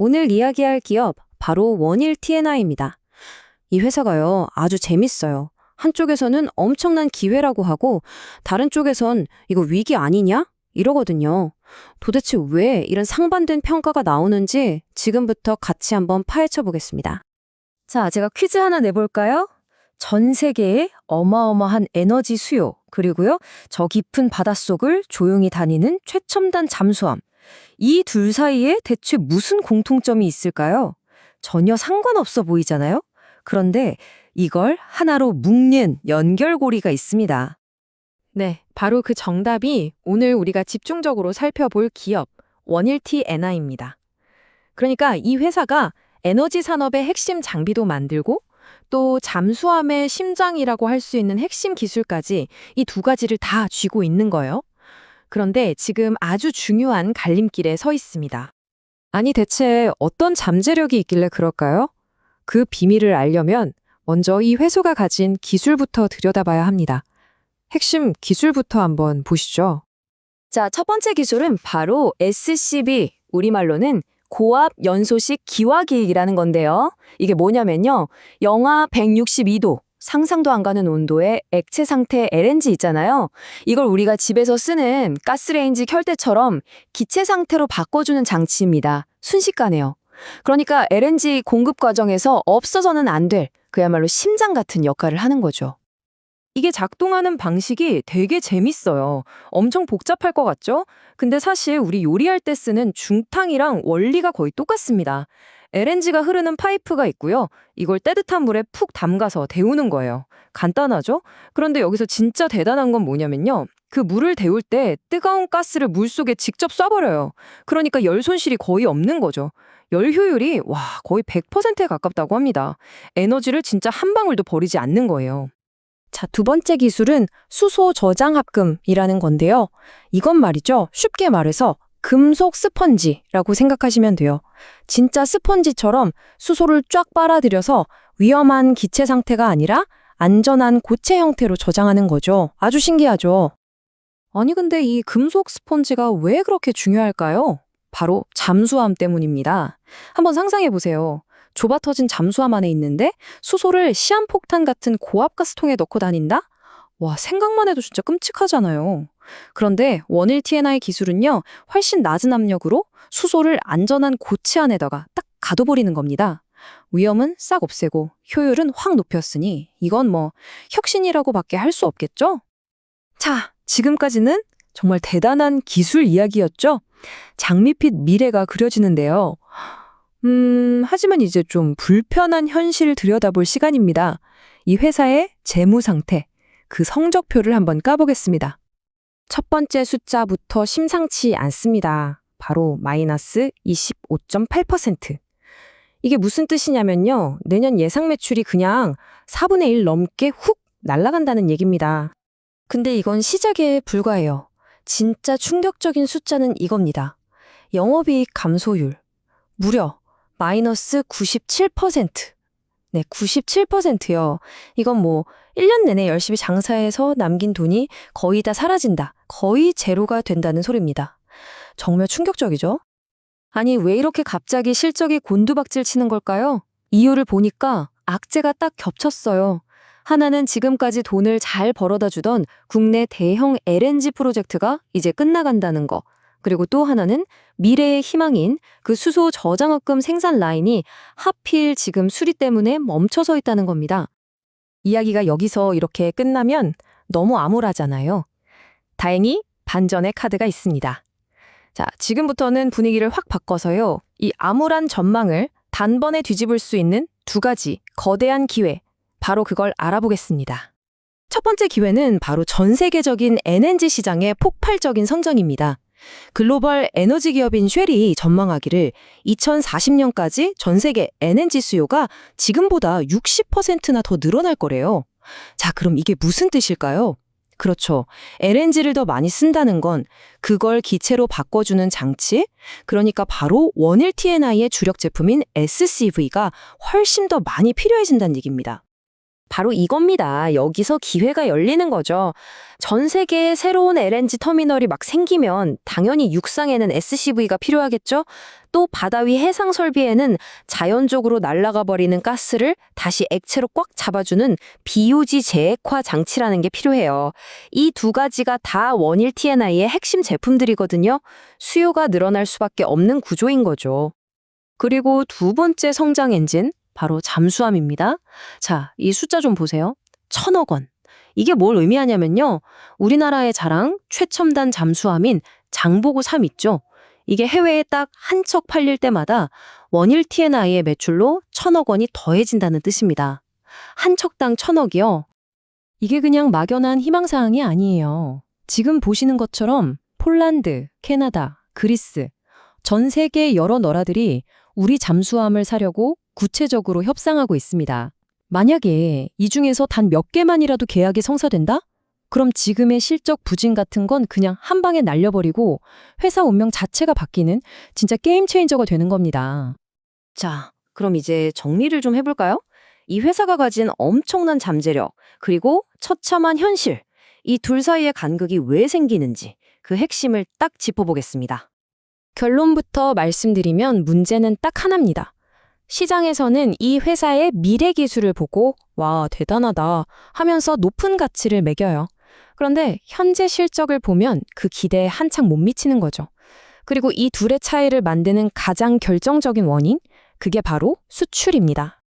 오늘 이야기할 기업 바로 원일 T&I입니다. 이 회사가요 아주 재밌어요. 한쪽에서는 엄청난 기회라고 하고 다른 쪽에선 이거 위기 아니냐? 이러거든요. 도대체 왜 이런 상반된 평가가 나오는지 지금부터 같이 한번 파헤쳐 보겠습니다. 자, 제가 퀴즈 하나 내볼까요? 전 세계의 어마어마한 에너지 수요, 그리고요, 저 깊은 바닷속을 조용히 다니는 최첨단 잠수함. 이 둘 사이에 대체 무슨 공통점이 있을까요? 전혀 상관없어 보이잖아요? 그런데 이걸 하나로 묶는 연결고리가 있습니다. 네, 바로 그 정답이 오늘 우리가 집중적으로 살펴볼 기업 원일티 에나입니다. 그러니까 이 회사가 에너지 산업의 핵심 장비도 만들고 또 잠수함의 심장이라고 할 수 있는 핵심 기술까지 이 두 가지를 다 쥐고 있는 거예요. 그런데 지금 아주 중요한 갈림길에 서 있습니다. 아니, 대체 어떤 잠재력이 있길래 그럴까요? 그 비밀을 알려면 먼저 이 회사가 가진 기술부터 들여다봐야 합니다. 핵심 기술부터 한번 보시죠. 자, 첫 번째 기술은 바로 SCB, 우리말로는 고압 연소식 기화기이라는 건데요. 이게 뭐냐면요. 영하 162도, 상상도 안 가는 온도의 액체 상태 LNG 있잖아요. 이걸 우리가 집에서 쓰는 가스레인지 켤 때처럼 기체 상태로 바꿔주는 장치입니다. 순식간에요. 그러니까 LNG 공급 과정에서 없어서는 안 될 그야말로 심장 같은 역할을 하는 거죠. 이게 작동하는 방식이 되게 재밌어요. 엄청 복잡할 것 같죠? 근데 사실 우리 요리할 때 쓰는 중탕이랑 원리가 거의 똑같습니다. LNG가 흐르는 파이프가 있고요. 이걸 따뜻한 물에 푹 담가서 데우는 거예요. 간단하죠? 그런데 여기서 진짜 대단한 건 뭐냐면요. 그 물을 데울 때 뜨거운 가스를 물 속에 직접 쏴버려요. 그러니까 열 손실이 거의 없는 거죠. 열 효율이 와 거의 100%에 가깝다고 합니다. 에너지를 진짜 한 방울도 버리지 않는 거예요. 자, 두 번째 기술은 수소 저장 합금이라는 건데요. 이건 말이죠. 쉽게 말해서 금속 스펀지라고 생각하시면 돼요. 진짜 스펀지처럼 수소를 쫙 빨아들여서 위험한 기체 상태가 아니라 안전한 고체 형태로 저장하는 거죠. 아주 신기하죠. 아니 근데 이 금속 스펀지가 왜 그렇게 중요할까요? 바로 잠수함 때문입니다. 한번 상상해 보세요. 좁아 터진 잠수함 안에 있는데 수소를 시한폭탄 같은 고압 가스통에 넣고 다닌다? 와, 생각만 해도 진짜 끔찍하잖아요. 그런데 원일 T&I 기술은요, 훨씬 낮은 압력으로 수소를 안전한 고체 안에다가 딱 가둬버리는 겁니다. 위험은 싹 없애고 효율은 확 높였으니 이건 뭐 혁신이라고 밖에 할 수 없겠죠? 자, 지금까지는 정말 대단한 기술 이야기였죠? 장밋빛 미래가 그려지는데요. 음, 하지만 이제 좀 불편한 현실을 들여다볼 시간입니다. 이 회사의 재무 상태, 그 성적표를 한번 까보겠습니다. 첫 번째 숫자부터 심상치 않습니다. 바로 마이너스 25.8%. 이게 무슨 뜻이냐면요. 내년 예상 매출이 그냥 4분의 1 넘게 훅 날아간다는 얘기입니다. 근데 이건 시작에 불과해요. 진짜 충격적인 숫자는 이겁니다. 영업이익 감소율. 무려 마이너스 97%. 네, 97%요. 이건 뭐 1년 내내 열심히 장사해서 남긴 돈이 거의 다 사라진다. 거의 제로가 된다는 소리입니다. 정말 충격적이죠? 아니, 왜 이렇게 갑자기 실적이 곤두박질 치는 걸까요? 이유를 보니까 악재가 딱 겹쳤어요. 하나는 지금까지 돈을 잘 벌어다 주던 국내 대형 LNG 프로젝트가 이제 끝나간다는 거. 그리고 또 하나는 미래의 희망인 그 수소 저장업금 생산 라인이 하필 지금 수리 때문에 멈춰서 있다는 겁니다. 이야기가 여기서 이렇게 끝나면 너무 암울하잖아요. 다행히 반전의 카드가 있습니다. 자, 지금부터는 분위기를 확 바꿔서요. 이 암울한 전망을 단번에 뒤집을 수 있는 두 가지 거대한 기회, 바로 그걸 알아보겠습니다. 첫 번째 기회는 바로 전 세계적인 LNG 시장의 폭발적인 성장입니다. 글로벌 에너지 기업인 쉘이 전망하기를 2040년까지 전 세계 LNG 수요가 지금보다 60%나 더 늘어날 거래요. 자, 그럼 이게 무슨 뜻일까요? 그렇죠. LNG를 더 많이 쓴다는 건 그걸 기체로 바꿔주는 장치, 그러니까 바로 원일 T&I의 주력 제품인 SCV가 훨씬 더 많이 필요해진다는 얘기입니다. 바로 이겁니다. 여기서 기회가 열리는 거죠. 전 세계에 새로운 LNG 터미널이 막 생기면 당연히 육상에는 SCV가 필요하겠죠? 또 바다 위 해상 설비에는 자연적으로 날아가 버리는 가스를 다시 액체로 꽉 잡아주는 BOG 재액화 장치라는 게 필요해요. 이 두 가지가 다 원일 TNI의 핵심 제품들이거든요. 수요가 늘어날 수밖에 없는 구조인 거죠. 그리고 두 번째 성장 엔진, 바로 잠수함입니다. 자, 이 숫자 좀 보세요. 천억 원. 이게 뭘 의미하냐면요. 우리나라의 자랑 최첨단 잠수함인 장보고 3 있죠. 이게 해외에 딱 한 척 팔릴 때마다 원일 TNI의 매출로 천억 원이 더해진다는 뜻입니다. 한 척당 천억이요. 이게 그냥 막연한 희망사항이 아니에요. 지금 보시는 것처럼 폴란드, 캐나다, 그리스, 전 세계 여러 나라들이 우리 잠수함을 사려고 구체적으로 협상하고 있습니다. 만약에 이 중에서 단 몇 개만이라도 계약이 성사된다? 그럼 지금의 실적 부진 같은 건 그냥 한 방에 날려버리고 회사 운명 자체가 바뀌는 진짜 게임 체인저가 되는 겁니다. 자, 그럼 이제 정리를 좀 해볼까요? 이 회사가 가진 엄청난 잠재력, 그리고 처참한 현실, 이 둘 사이의 간극이 왜 생기는지 그 핵심을 딱 짚어보겠습니다. 결론부터 말씀드리면 문제는 딱 하나입니다. 시장에서는 이 회사의 미래 기술을 보고 와, 대단하다 하면서 높은 가치를 매겨요. 그런데 현재 실적을 보면 그 기대에 한창 못 미치는 거죠. 그리고 이 둘의 차이를 만드는 가장 결정적인 원인, 그게 바로 수출입니다.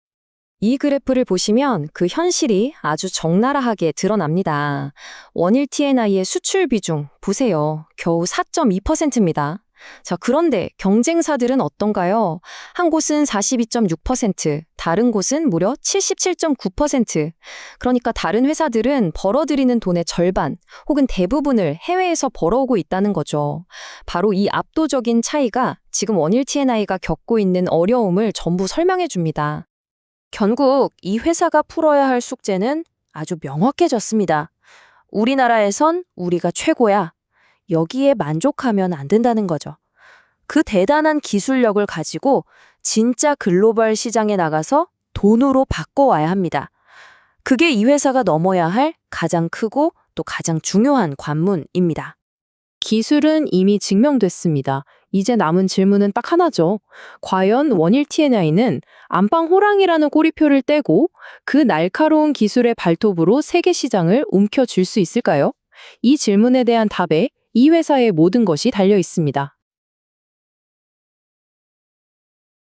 이 그래프를 보시면 그 현실이 아주 적나라하게 드러납니다. 원일 TNI의 수출 비중 보세요. 겨우 4.2%입니다. 자, 그런데 경쟁사들은 어떤가요? 한 곳은 42.6%, 다른 곳은 무려 77.9%. 그러니까 다른 회사들은 벌어들이는 돈의 절반 혹은 대부분을 해외에서 벌어오고 있다는 거죠. 바로 이 압도적인 차이가 지금 원일 TNI가 겪고 있는 어려움을 전부 설명해 줍니다. 결국 이 회사가 풀어야 할 숙제는 아주 명확해졌습니다. 우리나라에선 우리가 최고야. 여기에 만족하면 안 된다는 거죠. 그 대단한 기술력을 가지고 진짜 글로벌 시장에 나가서 돈으로 바꿔와야 합니다. 그게 이 회사가 넘어야 할 가장 크고 또 가장 중요한 관문입니다. 기술은 이미 증명됐습니다. 이제 남은 질문은 딱 하나죠. 과연 원일 TNI는 안방 호랑이라는 꼬리표를 떼고 그 날카로운 기술의 발톱으로 세계 시장을 움켜쥘 수 있을까요? 이 질문에 대한 답에 이 회사의 모든 것이 달려 있습니다.